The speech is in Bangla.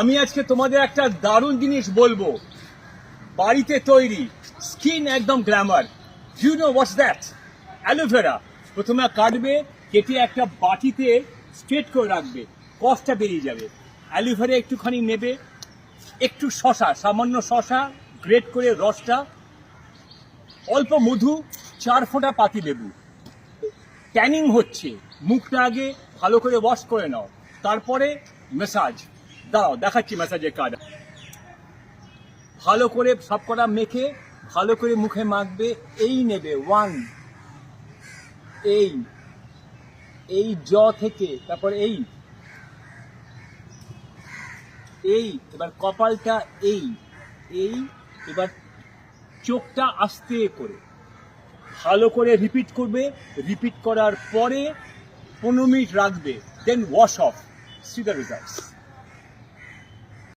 আমি আজকে তোমাদের একটা দারুণ জিনিস বলব। বাড়িতে তৈরি, স্কিন একদম glamour. You know what's that aloe vera প্রথমে কাটবে, কেটে একটা বাটিতে স্ট্রেট করে রাখবে। কষটা বেরিয়ে যাবে। অ্যালোভেরা একটুখানি নেবে। একটু শশা, সামান্য শশা, গ্রেট করে রসটা। অল্প মধু, চার ফোঁটা পাতি লেবু। ট্যানিং হচ্ছে। মুখটা আগে ভালো করে ওয়াশ করে নাও। তারপরে মেসাজ দাঁড়াও দেখাচ্ছি ম্যাসাজের কাজ ভালো করে সব কটা মেখে, ভালো করে মুখে মাখবে, এই নেবে ওয়ান এই এই জ থেকে, তারপর এই এই, এবার কপালটা এই এই, এবার চোখটা আস্তে করে, ভালো করে রিপিট করবে রিপিট করার পরে পনেরো মিনিট রাখবে then wash off see the results